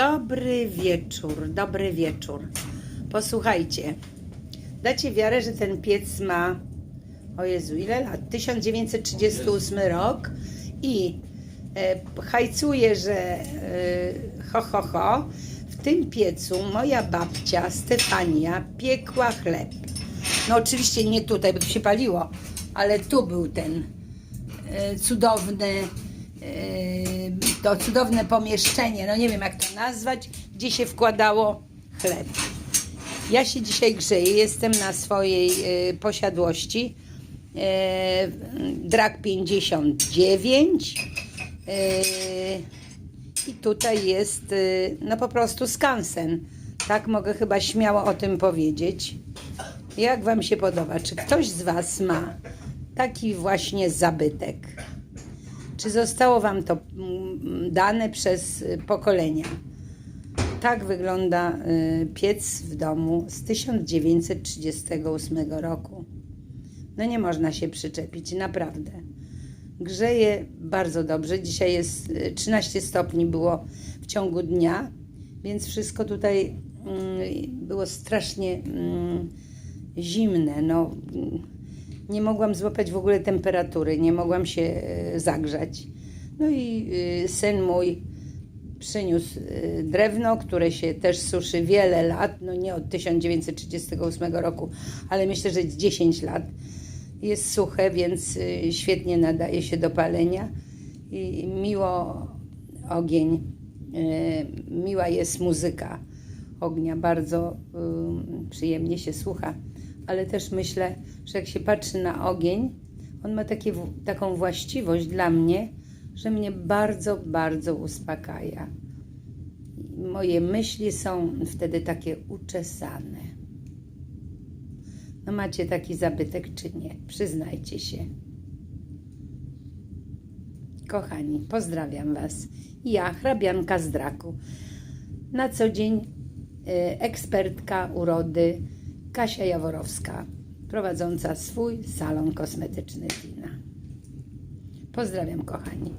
Dobry wieczór, dobry wieczór. Posłuchajcie, dacie wiarę, że ten piec ma, o Jezu, ile lat? 1938 rok i e, hajcuje, że e, ho, ho, ho, w tym piecu moja babcia Stefania piekła chleb. No oczywiście nie tutaj, bo tu się paliło, ale tu był ten e, cudowny, to cudowne pomieszczenie, no nie wiem jak to nazwać, gdzie się wkładało chleb. Ja się dzisiaj grzeję, jestem na swojej e, posiadłości. E, Drak 59. E, I tutaj jest no po prostu skansen. Tak mogę chyba śmiało o tym powiedzieć. Jak Wam się podoba? Czy ktoś z Was ma taki właśnie zabytek? Czy zostało Wam to mm, dane przez y, pokolenia? Tak wygląda y, piec w domu z 1938 roku. No nie można się przyczepić, naprawdę. Grzeje bardzo dobrze. Dzisiaj jest y, 13 stopni było w ciągu dnia, więc wszystko tutaj mm, było strasznie mm, zimne. No, nie mogłam złapać w ogóle temperatury, nie mogłam się e, zagrzać. No i y, syn mój przyniósł y, drewno, które się też suszy wiele lat, no nie od 1938 roku, ale myślę, że 10 lat. Jest suche, więc świetnie nadaje się do palenia i miło ogień, miła jest muzyka ognia, bardzo przyjemnie się słucha, ale też myślę, że jak się patrzy na ogień, on ma takie, taką właściwość dla mnie, że mnie bardzo, bardzo uspokaja. Moje myśli są wtedy takie uczesane. No macie taki zabytek czy nie? Przyznajcie się. Kochani, pozdrawiam Was. Ja, hrabianka z Draku. Na co dzień y, ekspertka urody Kasia Jaworowska, prowadząca swój salon kosmetyczny Tina. Pozdrawiam, kochani.